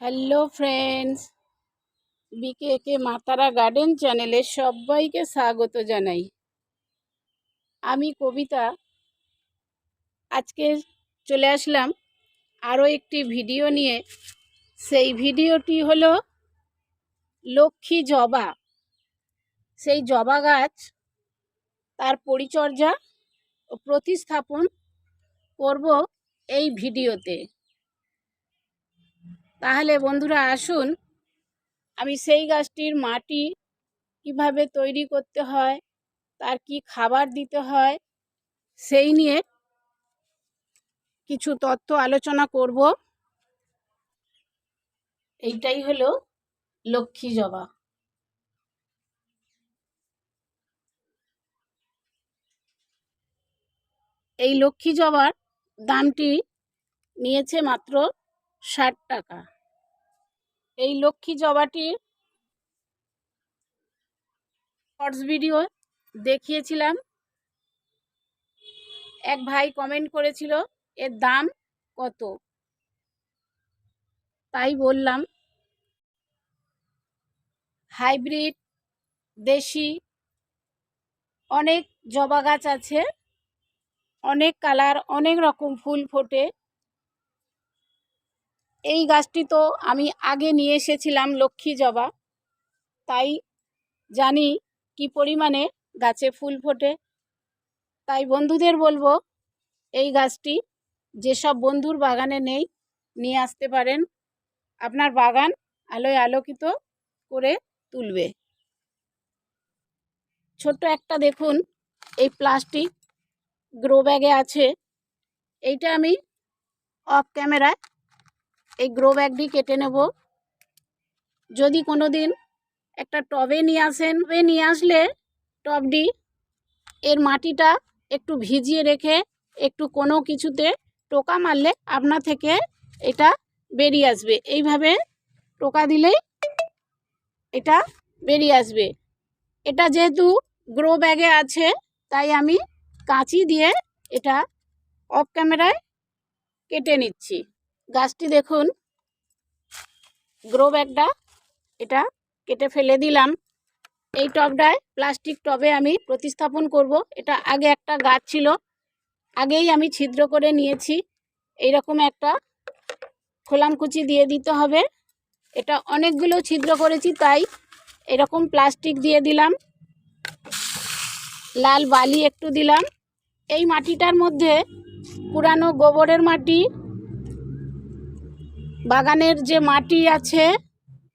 Hello friends, বিকেকে মাতারা garden চ্যানেলে সবাইকে স্বাগত জানাই। আমি কবিতা। আজকে চলে আসলাম আরও একটি ভিডিও নিয়ে। সেই ভিডিওটি হলো লক্ষ্মী জবা। সেই জবা গাছ, তার পরিচর্যা ও প্রতিস্থাপন করব এই ভিডিওতে। তাহলে বন্ধুরা আসুন, আমি সেই গাছটির মাটি কীভাবে তৈরি করতে হয়, তার কি খাবার দিতে হয়, সেই নিয়ে কিছু তথ্য আলোচনা করব। এইটাই হলো লক্ষ্মী জবা। এই লক্ষ্মী জবার দামটি নিয়েছে মাত্র ষাট টাকা। এই লক্ষ্মী জবাটির শর্টস ভিডিও দেখিয়েছিলাম। এক ভাই কমেন্ট করেছিল, এর দাম কত? তাই বললাম, হাইব্রিড, দেশি, অনেক জবা গাছ আছে, অনেক কালার, অনেক রকম ফুল ফোটে। এই গাছটি তো আমি আগে নিয়ে এসেছিলাম লক্ষ্মী জবা। তাই জানি কি পরিমাণে গাছে ফুল ফোটে। তাই বন্ধুদের বলব, এই গাছটি যেসব বন্ধুর বাগানে নেই, নিয়ে আসতে পারেন। আপনার বাগান আলোয় আলোকিত করে তুলবে। ছোট্ট একটা দেখুন, এই প্লাস্টিক গ্রো ব্যাগে আছে। এইটা আমি অফ ক্যামেরায় এই গ্রো ব্যাগটি কেটে নেব। যদি কোনো দিন একটা টবে নিয়ে আসেন, টবে নিয়ে আসলে টবটি এর মাটিটা একটু ভিজিয়ে রেখে একটু কোনো কিছুতে টোকা মারলে আপনা থেকে এটা বেরিয়ে আসবে। এইভাবে টোকা দিলেই এটা বেরিয়ে আসবে। এটা যেহেতু গ্রো ব্যাগে আছে, তাই আমি কাঁচি দিয়ে এটা অফ ক্যামেরায় কেটে নিচ্ছি। গাছটি দেখুন। গ্রো ব্যাগটা এটা কেটে ফেলে দিলাম। এই টবটায় প্লাস্টিক টবে আমি প্রতিস্থাপন করব। এটা আগে একটা গাছ ছিল, আগেই আমি ছিদ্র করে নিয়েছি। এইরকম একটা খোলামকুচি দিয়ে দিতে হবে। এটা অনেকগুলো ছিদ্র করেছি, তাই এরকম প্লাস্টিক দিয়ে দিলাম। লাল বালি একটু দিলাম। এই মাটিটার মধ্যে পুরানো গোবরের মাটি বাগানের যে মাটি আছে,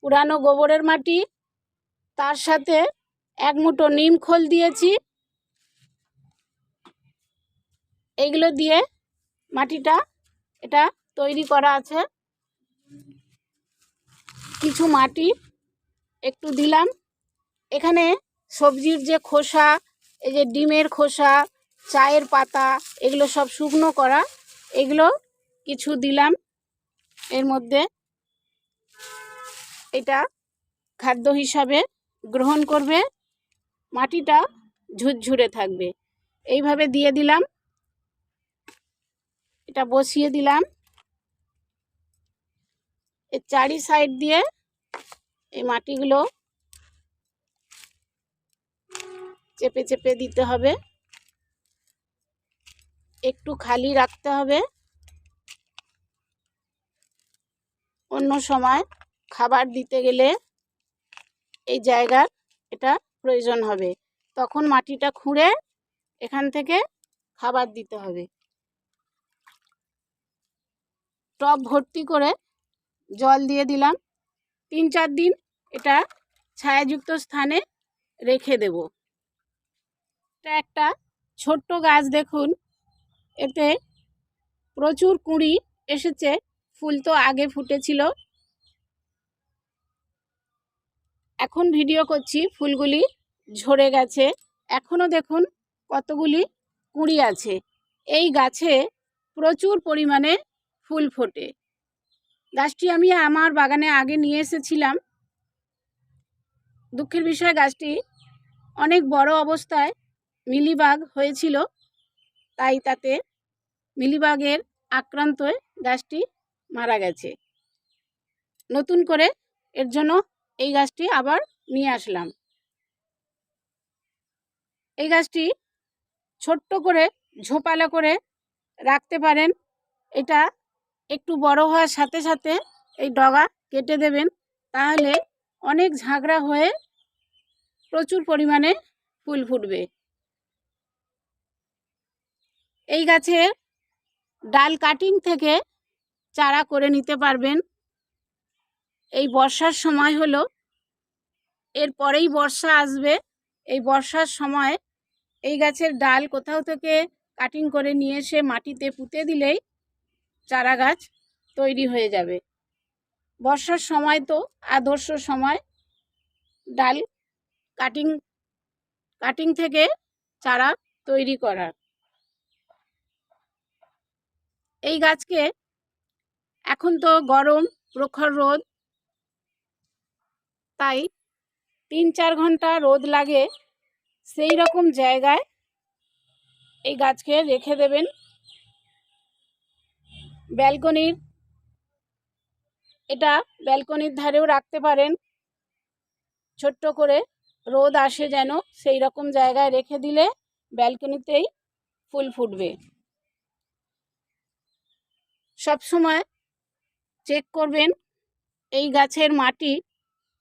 পুরানো গোবরের মাটি, তার সাথে এক মুঠো নিম খোল দিয়েছি। এইগুলো দিয়ে মাটিটা এটা তৈরি করা আছে। কিছু মাটি একটু দিলাম। এখানে সবজির যে খোসা, এই যে ডিমের খোসা, চায়ের পাতা, এগুলো সব শুকনো করা। এগুলো কিছু দিলাম। এর মধ্যে এটা খাদ্য হিসাবে গ্রহণ করবে। মাটিটা ঝুরঝুরে থাকবে। এইভাবে দিয়ে দিলাম। এটা বসিয়ে দিলাম। এর চারি সাইড দিয়ে এই মাটিগুলো চেপে চেপে দিতে হবে। একটু খালি রাখতে হবে। অন্য সময় খাবার দিতে গেলে এই জায়গার এটা প্রয়োজন হবে। তখন মাটিটা খুঁড়ে এখান থেকে খাবার দিতে হবে। টব ভর্তি করে জল দিয়ে দিলাম। তিন চার দিন এটা ছায়াযুক্ত স্থানে রেখে দেব। এটা একটা ছোট্ট গাছ দেখুন। এতে প্রচুর কুঁড়ি এসেছে। ফুল তো আগে ফুটেছিল। এখন ভিডিও করছি, ফুলগুলি ঝরে গেছে। এখনও দেখুন কতগুলি কুঁড়ি আছে। এই গাছে প্রচুর পরিমাণে ফুল ফোটে। গাছটি আমি আমার বাগানে আগে নিয়ে এসেছিলাম। দুঃখের বিষয়, গাছটি অনেক বড় অবস্থায় মিলিবাগ হয়েছিল, তাই তাতে মিলিবাগের আক্রান্তয় গাছটি মারা গেছে। নতুন করে এর জন্য এই গাছটি আবার নিয়ে আসলাম। এই গাছটি ছোট্ট করে ঝোপালা করে রাখতে পারেন। এটা একটু বড় হওয়ার সাথে সাথে এই ডগা কেটে দেবেন। তাহলে অনেক ঝাঁকড়া হয়ে প্রচুর পরিমাণে ফুল ফুটবে। এই গাছের ডাল কাটিং থেকে চারা করে নিতে পারবেন। এই বর্ষার সময় হলো, এর পরেই বর্ষা আসবে। এই বর্ষার সময় এই গাছের ডাল কোথাও থেকে কাটিং করে নিয়ে এসে মাটিতে পুঁতে দিলেই চারা গাছ তৈরি হয়ে যাবে। বর্ষার সময় তো, আদর্শ সময়। ডাল কাটিং কাটিং থেকে চারা তৈরি করার এই গাছকে এখন তো গরম, প্রখর রোদ। তাই তিন চার ঘণ্টা রোদ লাগে, সেই রকম জায়গায় এই গাছকে রেখে দেবেন। ব্যালকনির, এটা ব্যালকনির ধারেও রাখতে পারেন। ছোট্ট করে রোদ আসে যেন সেই রকম জায়গায় রেখে দিলে ব্যালকনিতেই ফুল ফুটবে। সব সময় চেক করবেন, এই গাছের মাটি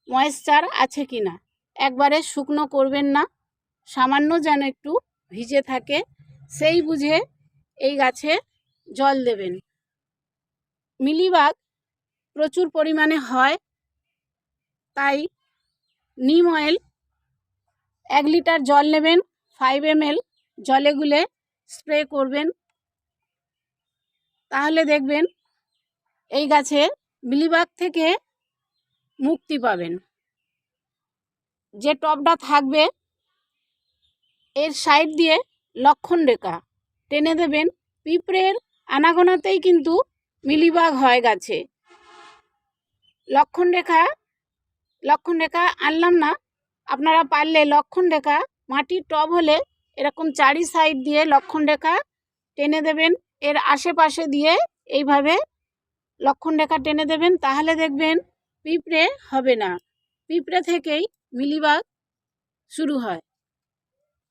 ময়েশ্চার আছে কি না একবারে শুকনো করবেন না, সামান্য যেন একটু ভিজে থাকে, সেই বুঝে এই গাছে জল দেবেন। মিলিবাগ প্রচুর পরিমাণে হয়, তাই নিম অয়েল এক লিটার জল নেবেন ফাইভ এম জলে গুলে স্প্রে করবেন, তাহলে দেখবেন এই গাছে মিলিবাগ থেকে মুক্তি পাবেন। যে টবটা থাকবে, এর সাইড দিয়ে লক্ষণ রেখা। টেনে দেবেন, পিঁপড়ের আনাগোনাতেই কিন্তু মিলিবাগ হয় গাছে। লক্ষণ রেখা লক্ষণ রেখা আনলাম না। আপনারা পারলে লক্ষণ রেখা, মাটির টব হলে এরকম চারি সাইড দিয়ে লক্ষণ রেখা টেনে দেবেন। এর আশেপাশে দিয়ে এইভাবে লক্ষণ রেখা টেনে দেবেন, তাহলে দেখবেন পিঁপড়ে হবে না। পিঁপড়ে থেকেই মিলিবাগ শুরু হয়।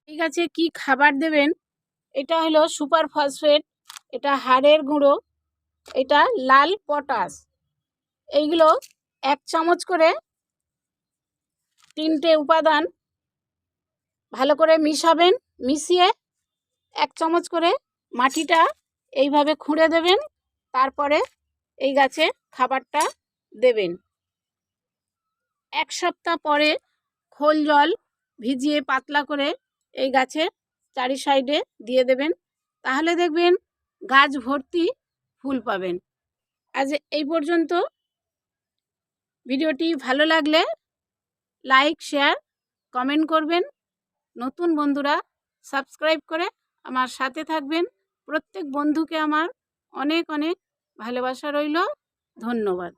ঠিক আছে, কি খাবার দেবেন? এটা হলো সুপার ফসফেট, এটা হাড়ের গুঁড়ো, এটা লাল পটাশ। এইগুলো এক চামচ করে তিনটে উপাদান ভালো করে মিশাবেন, মিশিয়ে এক চামচ করে মাটিটা এইভাবে খুঁড়ে দেবেন, তারপরে এই গাছে খাবারটা দেবেন। এক সপ্তাহ পরে খোল জল ভিজিয়ে পাতলা করে এই গাছের চারি সাইডে দিয়ে দেবেন। তাহলে দেখবেন গাছ ভর্তি ফুল পাবেন। আজ এই পর্যন্ত। ভিডিওটি ভালো লাগলে লাইক, শেয়ার, কমেন্ট করবেন। নতুন বন্ধুরা সাবস্ক্রাইব করে আমার সাথে থাকবেন। প্রত্যেক বন্ধুকে আমার অনেক অনেক ভালোবাসা রইল ধন্যবাদ।